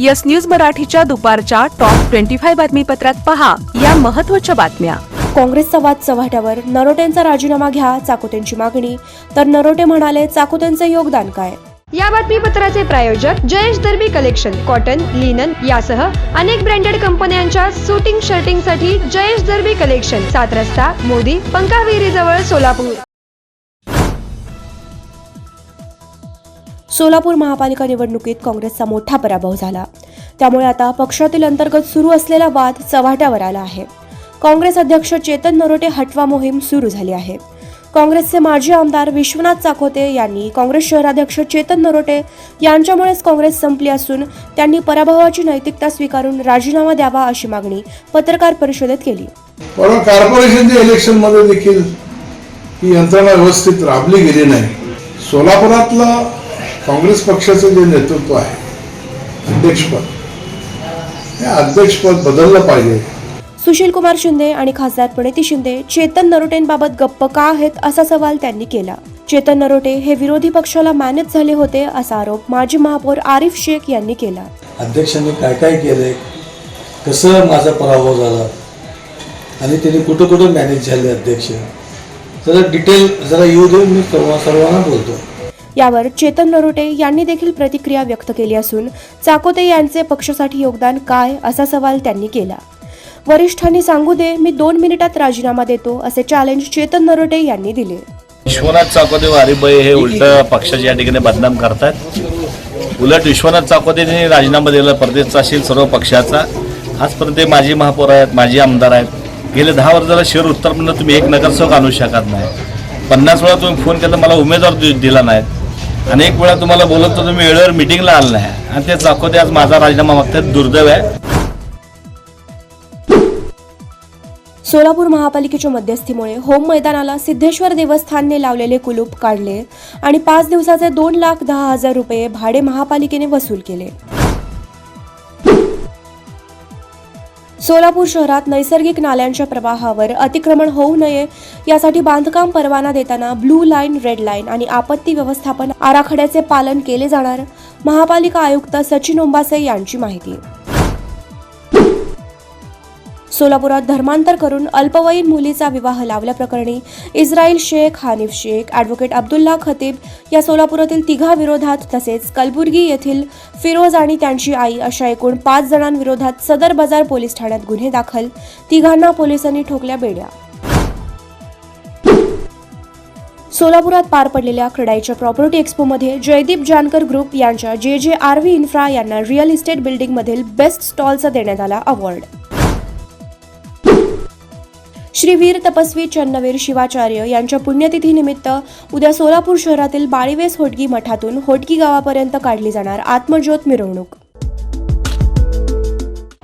Yes news मराठीच्या दुपारच्या top twenty five बातमीपत्रात पहा या महत्त्वाच्या बातम्या. काँग्रेसचा वाद चव्हाट्यावर नरोटेंचा राजीनामा घ्या चाकोतेंची मागणी. तर नरोटे म्हणाले चाकोतेंचे योगदान काय? या बातमीपत्राचे प्रायोजक Jayesh Darbi collection cotton linen यासह अनेक ब्रँडेड कंपन्यांच्या सुटिंग शर्टिंगसाठी जयेश दर्बी कलेक्शन सात रस्ता मोदी पंकाविहिरी जवळ सोलापूर. सोलापूर महापालिका निवडणुकीत काँग्रेसचा मोठा पराभव झाला. त्यामुळे आता पक्षातील अंतर्गत सुरू असलेला वाद चव्हाट्यावर आला आहे. काँग्रेस अध्यक्ष चेतन नरोटे हटवा मोहीम सुरू झाली आहे. काँग्रेसचे माजी आमदार विश्वनाथ चाकोते यांनी काँग्रेस शहराध्यक्ष चेतन नरोटे यांच्यामुळेच काँग्रेस संपली असून त्यांनी पराभवाची नैतिकता स्वीकारून राजीनामा द्यावा अशी मागणी पत्रकार परिषदेत केली. पण कॉर्पोरेशनच्या इलेक्शनमध्ये देखील ही यंत्रणा व्यवस्थित राबली गेली नाही. सोलापुरातला काँग्रेस पक्षाचं जे नेतृत्व आहे अध्यक्षपद हे अध्यक्षपद बदललं पाहिजे. सुशील कुमार शिंदे आणि खासदार प्रणिती शिंदे चेतन नरोटेंबाबत गप्प का आहेत असा सवाल त्यांनी केला. चेतन नरोटे हे विरोधी पक्षाला मॅनेज झाले होते असा आरोप माजी महापौर आरिफ शेख यांनी केला. अध्यक्षांनी काय काय केलंय कसं माझा पराभव झाला आणि त्यांनी कुठं कुठं मॅनेज झाले अध्यक्ष. जरा डिटेल जरा येऊ देऊन मी सर्व- सर्वांना बोलतो. यावर चेतन नरोटे यांनी देखील प्रतिक्रिया व्यक्त केली असून चाकोते यांचे पक्षासाठी योगदान काय असा सवाल त्यांनी केला. वरिष्ठांनी सांगू दे मी दोन मिनिटात राजीनामा देतो असे चॅलेंज चेतन नरोटे यांनी दिले. विश्वनाथ चाकोदेव हरिभाई हे उलट पक्षाचे या ठिकाणी बदनाम करतात. उलट विश्वनाथ चाकोतेने राजीनामा दिला प्रदेशचा असेल सर्व पक्षाचा. आजपर्यंत ते माजी महापौर आहेत माजी आमदार आहेत. गेले दहा वर्षाला शहर उत्तर म्हणून तुम्ही एक नगरसेवक आणू शकत नाही. पन्नास वेळा तुम्ही फोन केला मला उमेदवार दिला नाहीत. अनेक वेळा तुम्हाला बोलत तर तुम्ही वेळेवर मिटिंगला आला नाही. आणि ते चाकोते आज माझा राजीनामा मागतात दुर्दैव आहे. सोलापूर महापालिकेच्या मध्यस्थीमुळे होम मैदानाला सिद्धेश्वर देवस्थानने लावलेले कुलूप काढले आणि पाच दिवसाचे दोन लाख दहा हजार रुपये भाडे महापालिकेने वसूल केले. सोलापूर शहरात नैसर्गिक नाल्यांच्या प्रवाहावर अतिक्रमण होऊ नये यासाठी बांधकाम परवाना देताना ब्लू लाईन रेड लाईन आणि आपत्ती व्यवस्थापन आराखड्याचे पालन केले जाणार महापालिका आयुक्त सचिन ओंबासे यांची माहिती. सोलापुरात धर्मांतर करून अल्पवयीन मुलीचा विवाह लावल्याप्रकरणी इस्रायल शेख हानिफ शेख ॲडव्होकेट अब्दुल्ला खतीब या सोलापुरातील तिघा विरोधात तसेच कलबुर्गी येथील फिरोज आणि त्यांची आई अशा एकूण पाच जणांविरोधात सदर बाजार पोलीस ठाण्यात गुन्हे दाखल. तिघांना पोलिसांनी ठोकल्या बेड्या. सोलापुरात पार पडलेल्या क्रेडाईच्या प्रॉपर्टी एक्स्पोमध्ये जयदीप जानकर ग्रुप यांच्या J J R V infra यांना रिअल इस्टेट बिल्डिंगमधील बेस्ट स्टॉलचा देण्यात आला अवॉर्ड. श्री वीर तपस्वी चन्नवीर शिवाचार्य यांच्या पुण्यतिथीनिमित्त उद्या सोलापूर शहरातील बाळीवेस होटगी मठातून होटगी गावापर्यंत काढली जाणार आत्मज्योत मिरवणूक.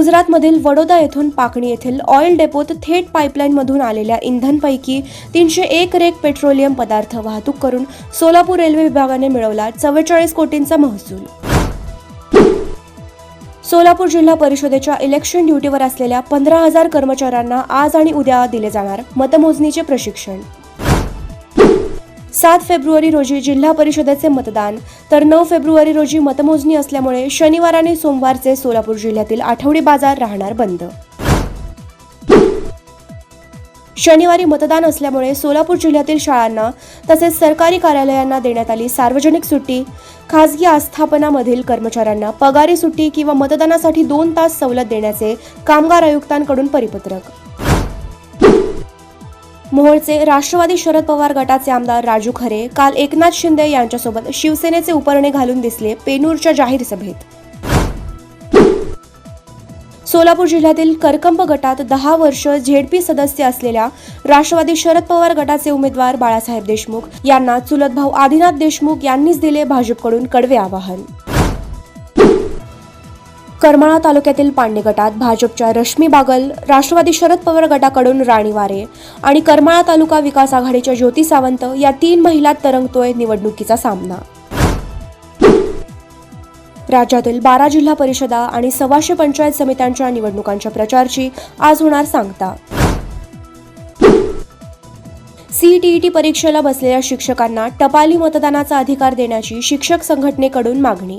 गुजरातमधील वडोदा येथून पाकणी येथील ऑइल डेपोत थेट पाईपलाईनमधून आलेल्या इंधनपैकी तीनशे एक रेक पेट्रोलियम पदार्थ वाहतूक करून सोलापूर रेल्वे विभागाने मिळवला चव्वेचाळीस कोटींचा महसूल. सोलापूर जिल्हा परिषदेच्या इलेक्शन ड्युटीवर असलेल्या पंधरा हजार कर्मचाऱ्यांना आज आणि उद्या दिले जाणार मतमोजणीचे प्रशिक्षण. सात फेब्रुवारी रोजी जिल्हा परिषदेचे मतदान. तर नऊ फेब्रुवारी रोजी मतमोजणी असल्यामुळे शनिवार आणि सोमवारचे सोलापूर जिल्ह्यातील आठवडी बाजार राहणार बंद. शनिवारी मतदान असल्यामुळे सोलापूर जिल्ह्यातील शाळांना तसेच सरकारी कार्यालयांना देण्यात आली सार्वजनिक सुट्टी. खासगी आस्थापनामधील कर्मचाऱ्यांना पगारी सुट्टी किंवा मतदानासाठी दोन तास सवलत देण्याचे कामगार आयुक्तांकडून परिपत्रक. मोहोळचे राष्ट्रवादी शरद पवार गटाचे आमदार राजू खरे काल एकनाथ शिंदे यांच्यासोबत शिवसेनेचे उपरणे घालून दिसले पेनूरच्या जाहीर सभेत. सोलापूर जिल्ह्यातील करकंप गटात दहा वर्ष झेडपी सदस्य असलेल्या राष्ट्रवादी शरद पवार गटाचे उमेदवार बाळासाहेब देशमुख यांना चुलत भाऊ आदिनाथ देशमुख यांनीच दिले भाजपकडून कडवे आवाहन. करमाळा तालुक्यातील पांडे गटात भाजपच्या रश्मी बागल राष्ट्रवादी शरद पवार गटाकडून राणी वारे आणि करमाळा तालुका विकास आघाडीच्या ज्योती सावंत या तीन महिला तरंगतोय निवडणुकीचा सामना. राज्यातील बारा जिल्हा परिषदा आणि सव्वाशे पंचायत समित्यांच्या निवडणुकांच्या प्रचारची आज होणार सांगता. सीईटीईटी परीक्षेला बसलेल्या शिक्षकांना टपाली मतदानाचा अधिकार देण्याची शिक्षक संघटनेकडून मागणी.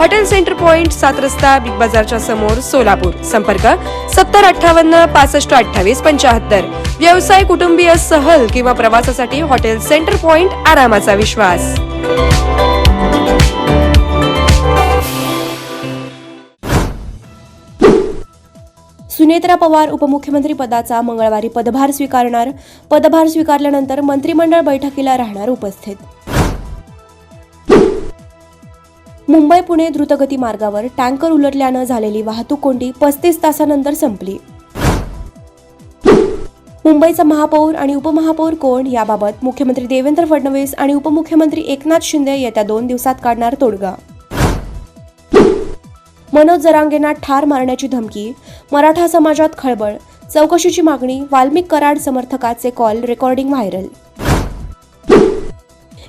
हॉटेल सेंटर पॉइंट सात रस्ता बिग बाजारच्या समोर सोलापूर. संपर्क सत्तर अठ्ठावन्न पासष्ट अठ्ठावीस पंचाहत्तर व्यवसाय कुटुंबीय सहल किंवा प्रवासासाठी हॉटेल सेंटर पॉइंट आरामाचा विश्वास. सुनेत्रा पवार उपमुख्यमंत्री पदाचा मंगळवारी पदभार स्वीकारणार. पदभार स्वीकारल्यानंतर मंत्रिमंडळ बैठकीला राहणार उपस्थित. मुंबई पुणे द्रुतगती मार्गावर टँकर उलटल्यानं झालेली वाहतूक कोंडी पस्तीस तासानंतर संपली. मुंबईचा महापौर आणि उपमहापौर कोण याबाबत मुख्यमंत्री देवेंद्र फडणवीस आणि उपमुख्यमंत्री एकनाथ शिंदे येत्या दोन दिवसात काढणार तोडगा. मनोज जरांगेंना ठार मारण्याची धमकी मराठा समाजात खळबळ चौकशीची मागणी वाल्मिक कराड समर्थकाचे कॉल रेकॉर्डिंग व्हायरल.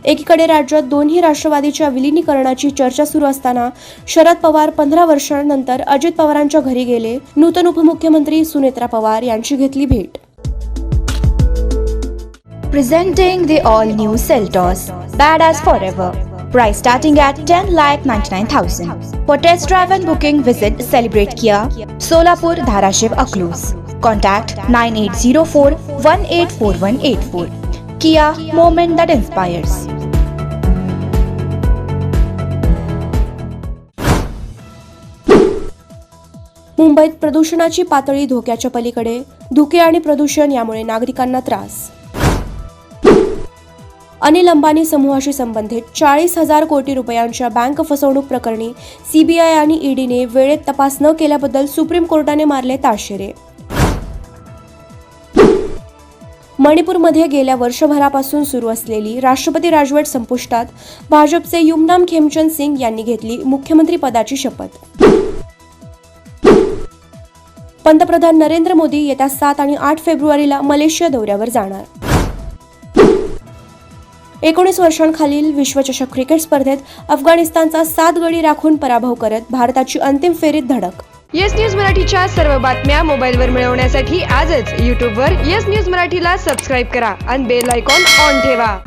एकीकडे राज्यात दोन्ही राष्ट्रवादीच्या विलीनीकरणाची चर्चा सुरू असताना शरद पवार पंधरा वर्षांनंतर अजित पवारांच्या घरी गेले नूतन उपमुख्यमंत्री सुनेत्रा पवार यांची घेतली भेट presenting the all new Seltos bad as for ever price starting booking visit celebrate Kia Solapur Dharashiv drive contact nine eight zero four one eight four one eight four Kia moment that inspires मुंबईत प्रदूषणाची पातळी धोक्याच्या पलीकडे धुके आणि प्रदूषण यामुळे नागरिकांना त्रास. अनिल अंबानी समूहाशी संबंधित चाळीस हजार कोटी रुपयांच्या बँक फसवणूक प्रकरणी सीबीआय आणि ईडीने वेळेत तपास न केल्याबद्दल सुप्रीम कोर्टाने मारले ताशेरे. मणिपूरमध्ये गेल्या वर्षभरापासून सुरू असलेली राष्ट्रपती राजवट संपुष्टात भाजपचे युमनाम खेमचंद सिंग यांनी घेतली मुख्यमंत्री पदाची शपथ. पंतप्रधान नरेंद्र मोदी येत्या सात आणि आठ फेब्रुवारीला मलेशिया दौऱ्यावर जाणार. एकोणीस वर्षांखालील विश्वचषक क्रिकेट स्पर्धेत अफगाणिस्तानचा सात गडी राखून पराभव करत भारताची अंतिम फेरीत धडक. येस न्यूज मराठीच्या सर्व बातम्या मोबाईलवर मिळवण्यासाठी आजच यूट्यूबवर येस न्यूज मराठीला सबस्क्राईब करा आणि बेल आयकॉन ऑन ठेवा.